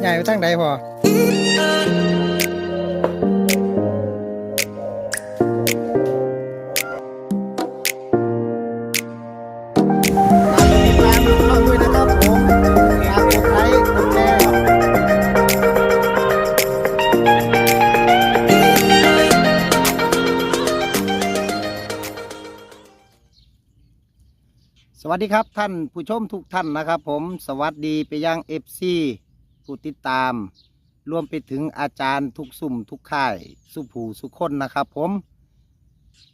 ใหญ่ไปทางใดพอฝากติดตามช่องด้วยนะครับผมฝากกดไลค์กดแชร์สวัสดีครับท่านผู้ชมทุกท่านนะครับผมสวัสดีไปยังเอฟซี ผู้ติดตาม รวมไปถึงอาจารย์ทุกสุ่มทุกค่าย สุผูสุคนนะครับ ผม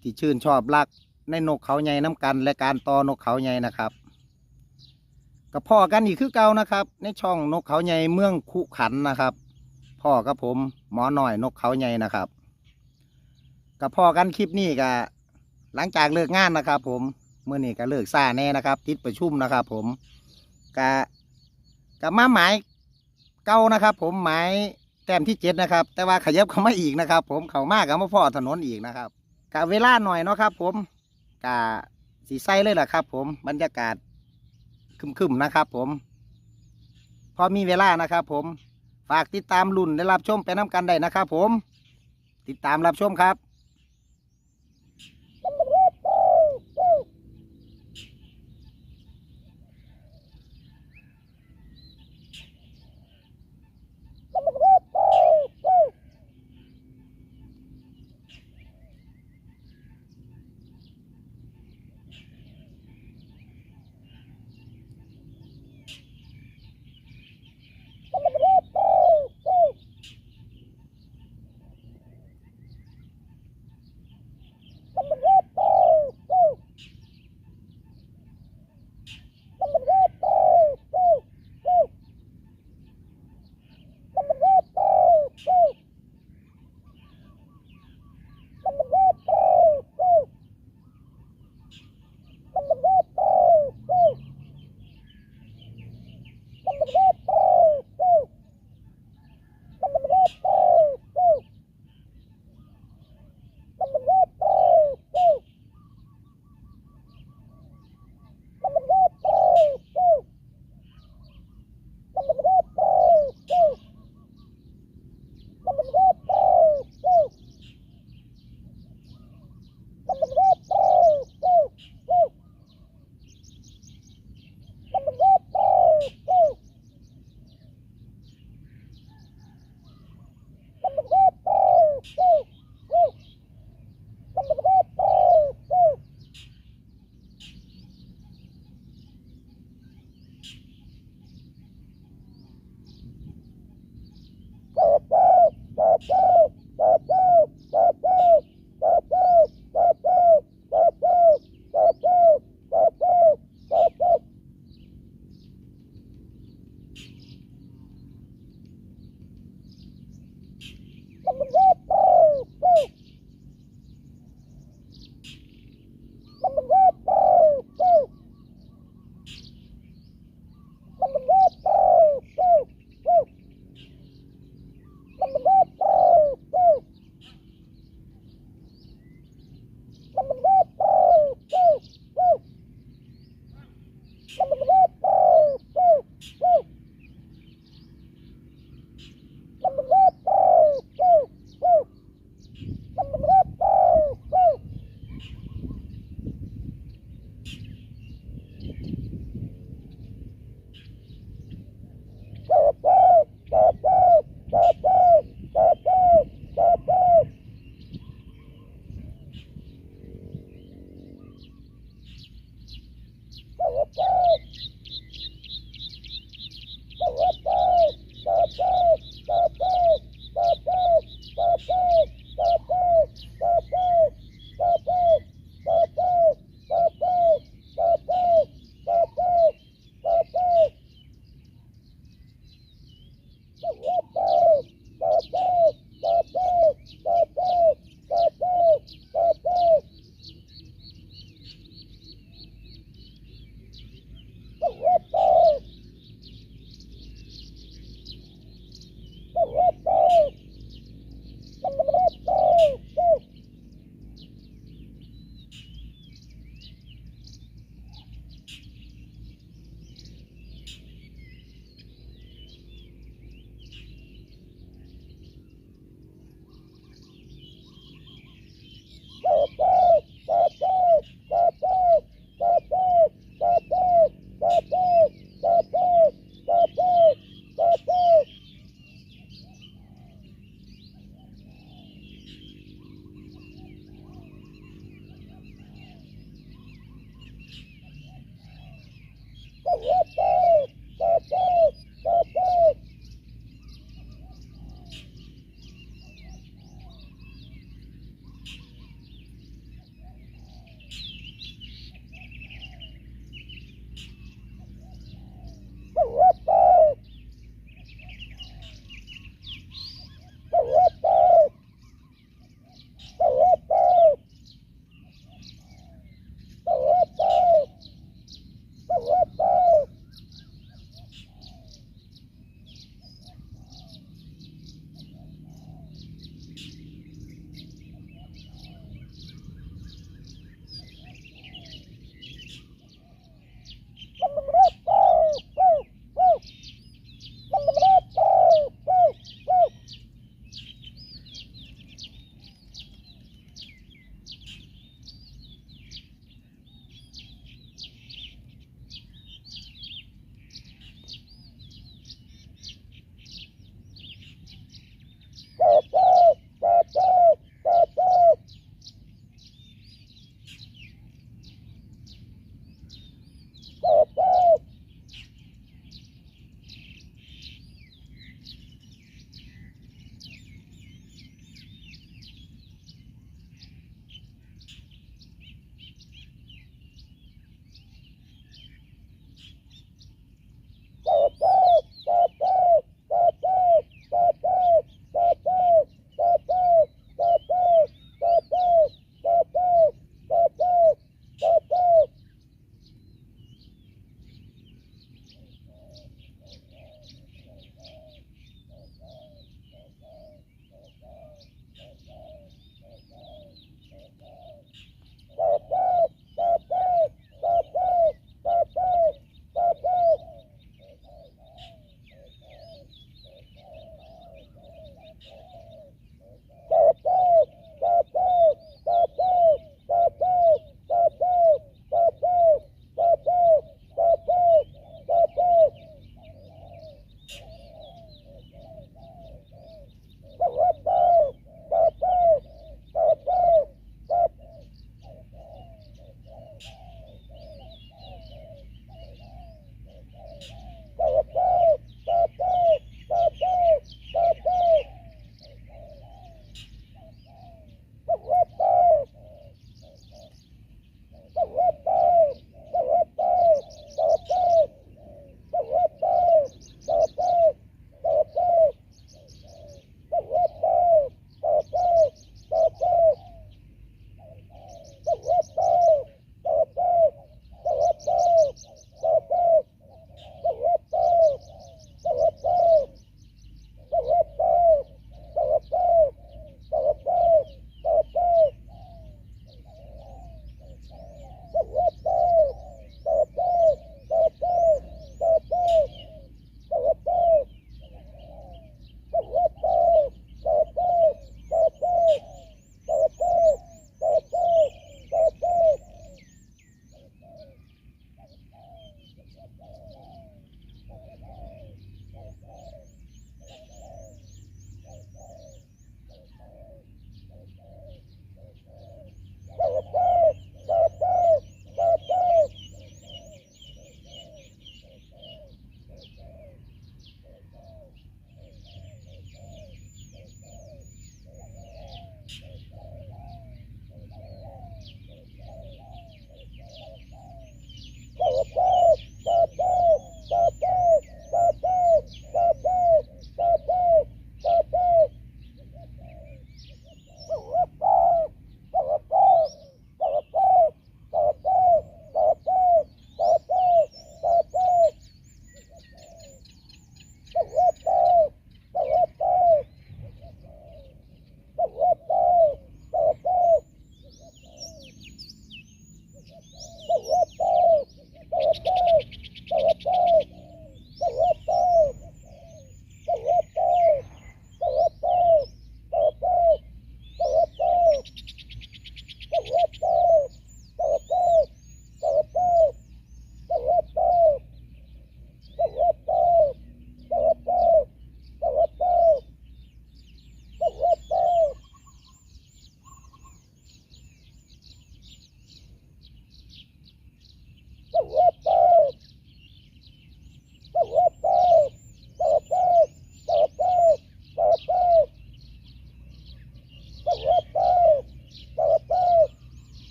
ที่ชื่นชอบรักในนกเขาใหญ่น้ำกัน และการต่อนกเขาใหญ่นะครับกับพ่อกันอีกคือเก่านะครับ ในช่องนกเขาใหญ่เมืองคุขันนะครับ พ่อกับผมหมอหน่อยนกเขาใหญ่นะครับกับพ่อกันคลิปนี้ก็หลังจากเลิกงานนะครับ ผมเมื่อนี้ก็เลิกซ่าแน่นะครับ ติดประชุมนะครับ ผมก็กับมาหมาย เก่านะครับ ผมหมายแต้มที่เจ็ดนะครับ แต่ว่าขยับเข้ามาอีกนะครับ ผมเข้ามากับมาพ่อถนนอีกนะครับกะเวลาหน่อยเนาะครับ ผมกะสีไส้เลยแหละครับ ผมบรรยากาศคึมๆนะครับ ผม พอมีเวลานะครับ ผมฝากติดตามรุ่นได้รับชมไปน้ำกันได้นะครับ ผม ติดตามรับชมครับ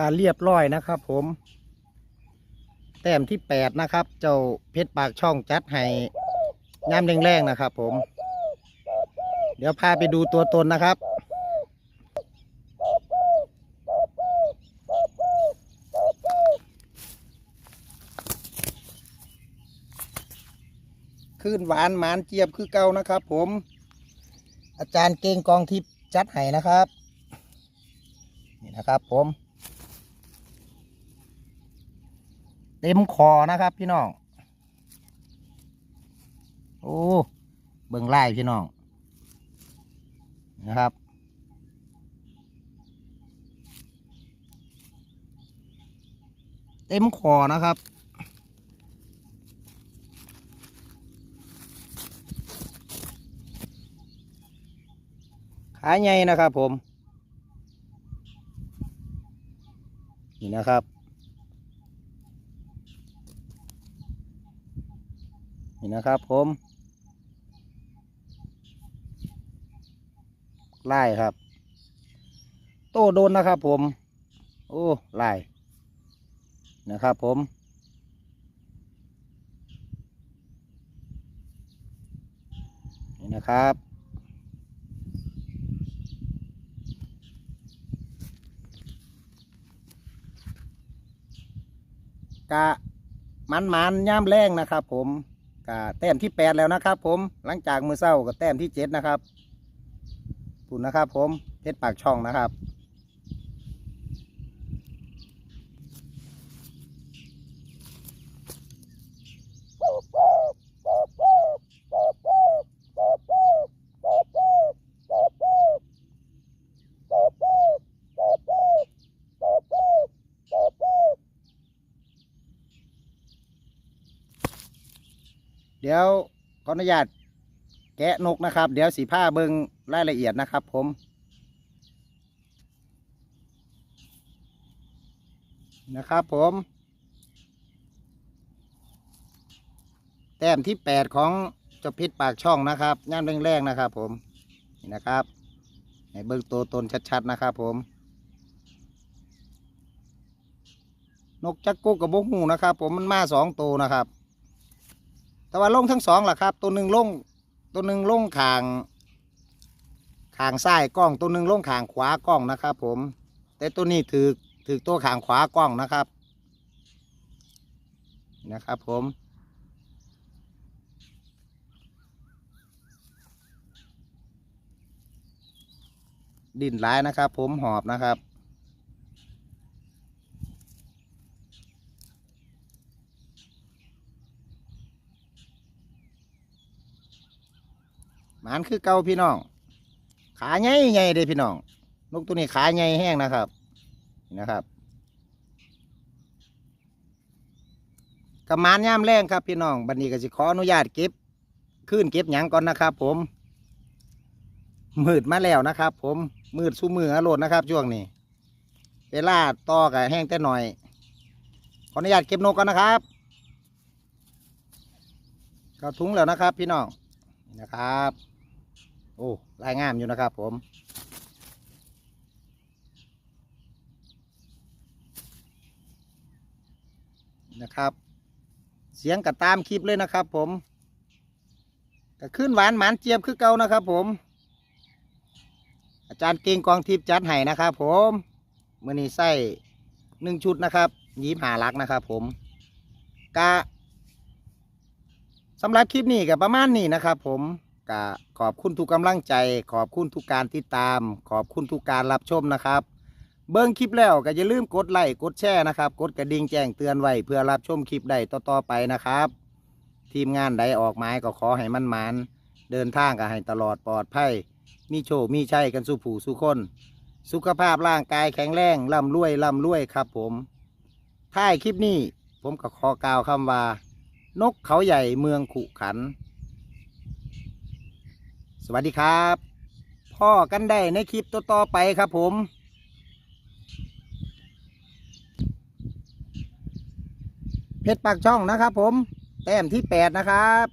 การเรียบร้อยนะครับ ผม แต้มที่แปดนะครับ เจ้าเพชรปากช่องจัดให้ย่ำแรงๆนะครับ ผม เดี๋ยวพาไปดูตัวตนนะครับขึ้นหวานหมานเจี๊ยบคือเก่านะครับ ผม อาจารย์เก่งกองทิพย์จัดให้นะครับ นี่นะครับผม เต็มคอนะครับพี่น้อง โอ้เบิ่งไล่พี่น้องนะครับ เต็มคอนะครับขาใหญ่นะครับผม นี่นะครับ นี่นะครับผมไล่ครับ โตโดนนะครับผม โอ้ไล่นะครับผม นี่นะครับ กะมันมันย่ามแรงนะครับผม กะแต้มที่แปดแล้วนะครับ ผมหลังจากมือเศร้าก็แต้มที่เจ็ดนะครับปุ่นนะครับ ผมเพชรปากช่องนะครับ เดี๋ยวขออ นุญาตแกะนกนะครับ เดี๋ยวสีผ้าเบิงรายละเอียดนะครับ ผม นะครับผม แต้มที่แปดของจ้าพิษปากช่องนะครับย่านแรงๆนะครับ ผมนี่นะครับให้เบิงตัวตนชัดๆนะครับ ผม นกจักกุกกับบกหูนะครับ ผมมันมาสองตัวนะครับ แต่ว่าลงทั้งสองล่ะครับ ตัวหนึ่งลงตัวหนึ่งลงขางขางซ้ายกล้องตัวหนึ่งลงขางขวากล้องนะครับ ผม แต่ตัวนี้ถือถือตัวขางขวากล้องนะครับ นะครับ ผมดินร้ายนะครับ ผมหอบนะครับานคือเก่าพี่น้อง ขาใหญ่ใหญ่เลยพี่น้อง นกตัวนี้ขาใหญ่แห้งนะครับ นะครับกระมานย่ามแรงครับพี่น้อง บันนี้ก็สิขออนุญาตเก็บขึ้นเก็บหยังก่อนนะครับ ผม มืดมาแล้วนะครับ ผม มืดสู้มืออรดนะครับ ช่วงนี้ เวลาต่อกับแห้งแต่หน่อย ขออนุญาตเก็บนกก่อนนะครับเข้าถุงแล้วนะครับ พี่น้องนะครับ โอ้ลายงามอยู่นะครับผม นะครับ เสียงกับตามคลิปเลยนะครับผมก็ขึ้นหวานหมานเจี๊ยบคือเก่านะครับผม อาจารย์เก่งกองทิพย์จัดให้นะครับผมมือนี้ใส่หนึ่งชุดนะครับยีบหาลักนะครับผมกะสำหรับคลิปนี้กับประมาณนี้นะครับผม กะขอบคุณทุกกำลังใจ ขอบคุณทุกการติดตาม ขอบคุณทุกการรับชมนะครับ เบิ้งคลิปแล้วก็อย่าลืมกดไลค์กดแชร์นะครับ กดกระดิ่งแจ้งเตือนไว้เพื่อรับชมคลิปได้ต่อๆไปนะครับ ทีมงานใดออกหมายก็ขอให้มันมานเดินทางก็ให้ตลอดปลอดภัยมีโชคมีชัยกันสู่ผู้สู่คน สุขภาพร่างกายแข็งแรงร่ำรวยร่ำรวยครับผมท้ายคลิปนี้ผมก็ขอกล่าวคำว่า นกเขาใหญ่เมืองขุขัน วัสดีครับ พ่อกันได้ในคลิปต่อๆไปครับผมเพชรปากช่องนะครับผม แต้มที่แปดนะครับ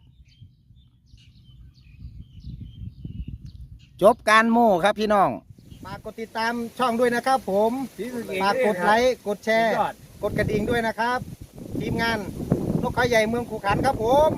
จบการโม่ครับพี่น้องฝากกดติดตามช่องด้วยนะครับผมฝากกดไลค์กดแชร์ กดกระดิ่งด้วยนะครับ ทีมงานนกเขาใหญ่เมืองขุขันครับผม